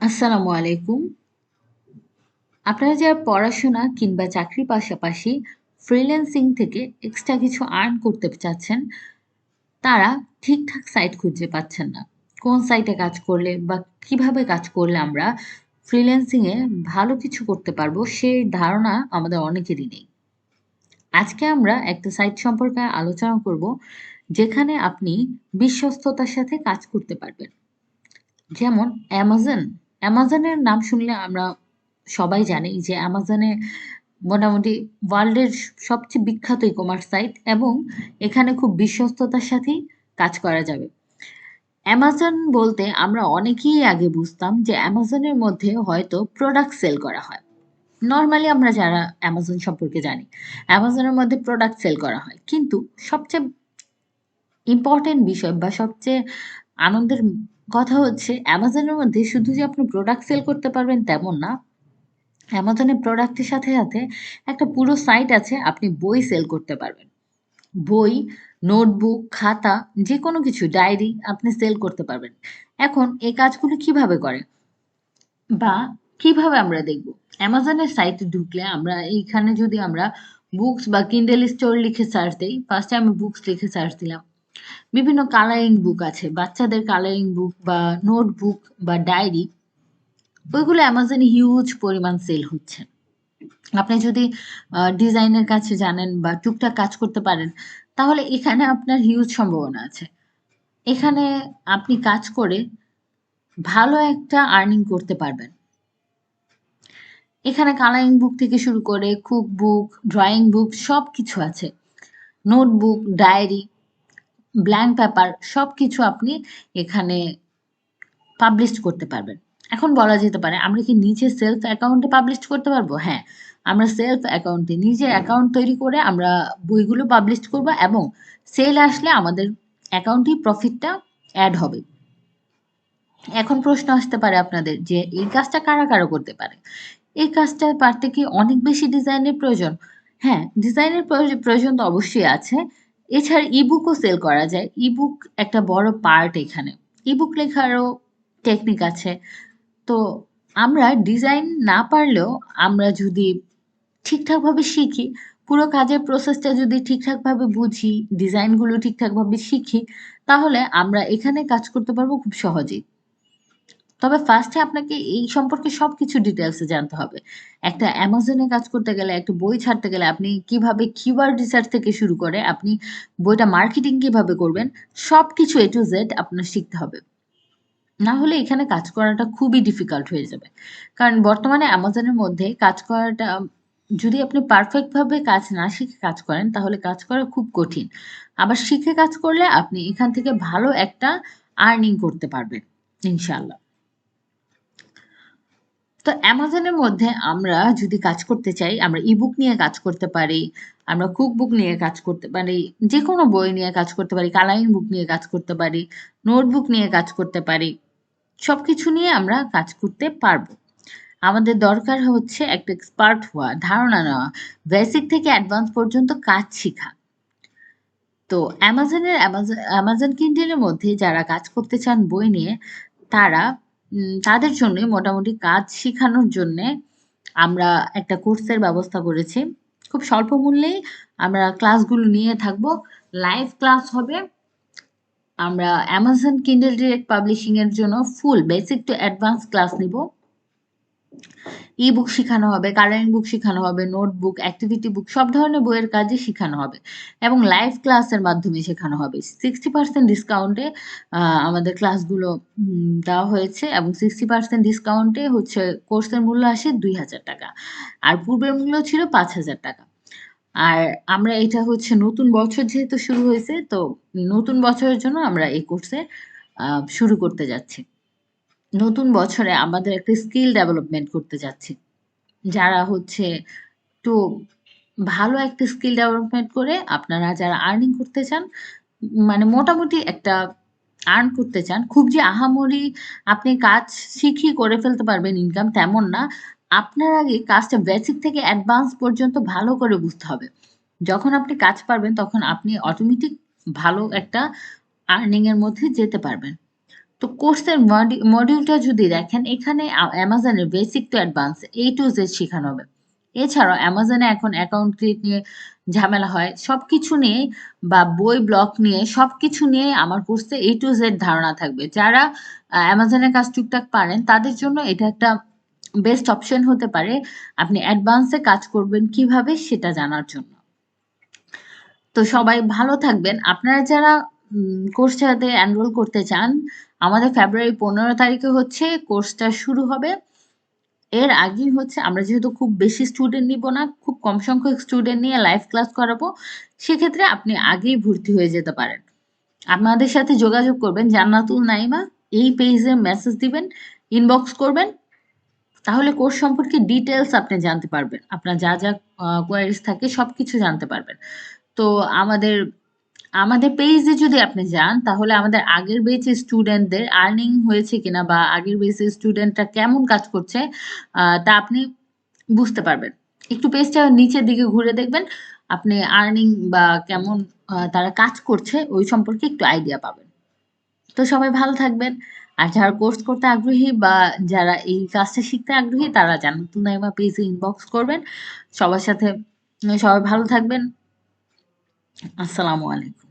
আসসালামু আলাইকুম। আপনারা যারা পড়াশোনা কিংবা চাকরির পাশাপাশি ফ্রিল্যান্সিং থেকে এক্সট্রা কিছু আর্ন করতে চাচ্ছেন, তারা ঠিকঠাক সাইট খুঁজে পাচ্ছেন না। কোন সাইটে কাজ করলে বা কীভাবে কাজ করলে আমরা ফ্রিল্যান্সিং এ ভালো কিছু করতে পারব, সেই ধারণা আমাদের অনেকেরই নেই। আজকে আমরা একটা সাইট সম্পর্কে আলোচনা করব, যেখানে আপনি বিশ্বস্ততার সাথে কাজ করতে পারবেন। যেমন অ্যামাজন। অ্যামাজনের নাম শুনলে আমরা সবাই জানি যে অ্যামাজনে মোটামুটি ওয়ার্ল্ডের সবচেয়ে বিখ্যাত ই-কমার্স সাইট এবং এখানে খুব বিশ্বস্ততার সাথেই কাজ করা যাবে। অ্যামাজন বলতে আমরা অনেকেই আগে বুঝতাম যে অ্যামাজনের মধ্যে হয়তো প্রোডাক্ট সেল করা হয়। নর্মালি আমরা যারা অ্যামাজন সম্পর্কে জানি, অ্যামাজনের মধ্যে প্রোডাক্ট সেল করা হয়। কিন্তু সবচেয়ে ইম্পর্টেন্ট বিষয় বা সবচেয়ে আনন্দের কথা হচ্ছে অ্যামাজনের মধ্যে শুধু যে আপনি প্রোডাক্ট সেল করতে পারবেন তেমন না। অ্যামাজনের প্রোডাক্টের সাথে, সাথে একটা পুরো সাইট আছে আপনি বই সেল করতে পারবেন। বই, নোটবুক, খাতা যেকোনো কিছু ডায়েরি আপনি সেল করতে পারবেন। এখন এই কাজগুলো কীভাবে করে? বা কীভাবে আমরা দেখব? অ্যামাজনের সাইটে ঢুকলে আমরা এইখানে যদি আমরা বুকস বা কিন্ডেল স্টোর লিখে সার্চ দিই ফার্স্টে আমি বুকস লিখে সার্চ দিলাম। বিভিন্ন কালারিং বুক আছে। বাচ্চাদের কালারিং বুক বা নোটবুক বা ডায়েরি ওইগুলো অ্যামাজনে হিউজ পরিমাণ সেল হচ্ছে। আপনি যদি ডিজাইনের কাছে জানেন বা টুকটাক কাজ করতে পারেন, তাহলে এখানে আপনার হিউজ সম্ভাবনা আছে। এখানে আপনি কাজ করে ভালো একটা আর্নিং করতে পারবেন। এখানে কালারিং বুক থেকে শুরু করে কুক বুক, ড্রয়িং বুক সবকিছু আছে। নোটবুক, ডায়েরি, ব্ল্যাংক পেপার সব কিছু আপনি এখানে পাবলিশ করতে পারবেন। এখন বলা যেতে পারে আমরা কি নিজে সেলফ অ্যাকাউন্টে পাবলিশ করতে পারব? হ্যাঁ, আমরা সেলফ অ্যাকাউন্টে নিজে অ্যাকাউন্ট তৈরি করে আমরা বইগুলো পাবলিশ করব এবং সেল আসলে আমাদের অ্যাকাউন্টেই প্রফিটটা অ্যাড হবে। এখন প্রশ্ন আসতে পারে আপনাদের যে এই কাজটা কারা, কারা করতে পারে? এই কাজটা পারতে কি অনেক বেশি ডিজাইনের প্রয়োজন? হ্যাঁ, ডিজাইনের প্রয়োজ প্রয়োজন তো অবশ্যই আছে। এছাড়া ই-বুকও সেল করা যায়। ই-বুক একটা বড় পার্ট এখানে। ই-বুক লেখারও টেকনিক আছে। তো আমরা ডিজাইন না পারলেও আমরা যদি ঠিকঠাকভাবে শিখি, পুরো কাজের প্রসেসটা যদি ঠিকঠাকভাবে বুঝি, ডিজাইনগুলো ঠিকঠাকভাবে শিখি, তাহলে আমরা এখানে কাজ করতে পারব খুব সহজেই। তবে ফার্স্টে আপনাকে এই সম্পর্কে সবকিছু ডিটেইলসে জানতে হবে। একটা অ্যামাজনে কাজ করতে গেলে, একটা বই ছাড়তে গেলে আপনি কীভাবে কিওয়ার্ড রিসার্চ থেকে শুরু করে আপনি বইটা মার্কেটিং কীভাবে করবেন, সবকিছু এ টু জেড আপনার শিখতে হবে। না হলে এখানে কাজ করাটা খুবই ডিফিকাল্ট হয়ে যাবে। কারণ বর্তমানে অ্যামাজনের মধ্যে কাজ করাটা যদি আপনি পারফেক্ট ভাবে কাজ না শিখে কাজ করেন, তাহলে কাজ করা খুব কঠিন। আবার শিখে কাজ করলে আপনি এখান থেকে ভালো একটা আর্নিং করতে পারবেন ইনশাআল্লাহ। তো অ্যামাজনের মধ্যে আমরা যদি কাজ করতে চাই, আমরা ই-বুক নিয়ে কাজ করতে পারি, আমরা কুক বুক নিয়ে কাজ করতে পারি, যে কোনো বই নিয়ে কাজ করতে পারি, কালারিং বুক নিয়ে কাজ করতে পারি, নোটবুক নিয়ে কাজ করতে পারি। সব কিছু নিয়ে আমরা কাজ করতে পারব। আমাদের দরকার হচ্ছে একটা এক্সপার্ট হওয়া, ধারণা নেওয়া, বেসিক থেকে অ্যাডভান্স পর্যন্ত কাজ শিখা। তো অ্যামাজনের অ্যামাজ অ্যামাজন কিন্ডেলের মধ্যে যারা কাজ করতে চান বই নিয়ে, তারা তাদের জন্যে মোটামুটি কাজ শেখানোর জন্যে আমরা একটা কোর্সের ব্যবস্থা করেছি। খুব স্বল্প মূল্যেই আমরা ক্লাসগুলো নিয়ে থাকব লাইভ ক্লাস হবে। আমরা অ্যামাজন কিন্ডেল ডিরেক্ট পাবলিশিংয়ের জন্য full basic to advance class নিবো। ই-বুক শিখানো হবে, কারেন্ট বুক শিখানো হবে, নোটবুক, অ্যাক্টিভিটি বুক সব ধরনের বইয়ের কাজই শিখানো হবে এবং লাইভ ক্লাসের মাধ্যমে শেখানো হবে। 60% ডিসকাউন্টে আ আমাদের ক্লাসগুলো দেওয়া হয়েছে এবং 60% ডিসকাউন্টে হচ্ছে কোর্সের মূল্য আসে ৳২,০০০ আর পূর্বের মূল্য ছিল ৳৫,০০০ আর আমরা এটা হচ্ছে নতুন বছর যেহেতু শুরু হয়েছে, তো নতুন বছরের জন্য আমরা এই কোর্সে শুরু করতে যাচ্ছি। নতুন বছরে আমাদের একটা স্কিল ডেভেলপমেন্ট করতে যাচ্ছি। যারা হচ্ছে একটু ভালো একটা স্কিল ডেভেলপমেন্ট করে আপনারা যারা আর্নিং করতে চান, মানে মোটামুটি একটা আর্ন করতে চান, খুব যে আহামরি আপনি কাজ শিখেই করে ফেলতে পারবেন ইনকাম তেমন না। আপনার আগে কাজটা বেসিক থেকে অ্যাডভান্স পর্যন্ত ভালো করে বুঝতে হবে। যখন আপনি কাজ পারবেন তখন আপনি অটোমেটিক ভালো একটা আর্নিং এর মধ্যে যেতে পারবেন। তো কোর্সের মডিউলটা যদি দেখেন, এখানে অ্যামাজনের basic to advance A to Z শেখানো হবে। এছাড়াও অ্যামাজনে এখন অ্যাকাউন্ট ক্রিয়েট নিয়ে ঝামেলা হয়। সব কিছু নিয়ে বা বই ব্লক নিয়ে সব কিছু নিয়ে আমার কোর্সে এ টু জেড ধারণা থাকবে। যারা অ্যামাজনের কাজ টুকটাক পারেন, তাদের জন্য এটা একটা বেস্ট অপশন হতে পারে। আপনি অ্যাডভান্সে কাজ করবেন কীভাবে সেটা জানার জন্য। তো সবাই ভালো থাকবেন। আপনারা যারা কোর্সটাতে এনরোল করতে চান আমাদের ফেব্রুয়ারি পনেরো তারিখে হচ্ছে কোর্সটা শুরু হবে। এর আগেই হচ্ছে আমরা যেহেতু খুব বেশি স্টুডেন্ট নিব না, খুব কম সংখ্যক স্টুডেন্ট নিয়ে লাইভ ক্লাস করাবো, সেক্ষেত্রে আপনি আগেই ভর্তি হয়ে যেতে পারেন। আমাদের সাথে যোগাযোগ করবেন জান্নাতুল নাইমা, এই পেজে মেসেজ দিবেন ইনবক্স করবেন, তাহলে কোর্স সম্পর্কে ডিটেলস আপনি জানতে পারবেন। আপনার যা যা কোয়ারিজ থাকে সব কিছু জানতে পারবেন। তো আমাদের আমাদের পেজে যদি আপনি যান, তাহলে আমাদের আগের বেচে স্টুডেন্টদের আর্নিং হয়েছে কিনা বা আগের বেচে স্টুডেন্টরা কেমন কাজ করছে তা আপনি বুঝতে পারবেন। একটু পেজটা নিচের দিকে ঘুরে দেখবেন, আপনি আর্নিং বা কেমন তারা কাজ করছে, ওই সম্পর্কে একটু আইডিয়া পাবেন। তো সবাই ভালো থাকবেন, আর যারা কোর্স করতে আগ্রহী বা যারা এই কাজটা শিখতে আগ্রহী, তারা জান্নাতুল নাইমা পেজে ইনবক্স করবেন। সবার সাথে, সবাই ভালো থাকবেন। আসসালামু আলাইকুম।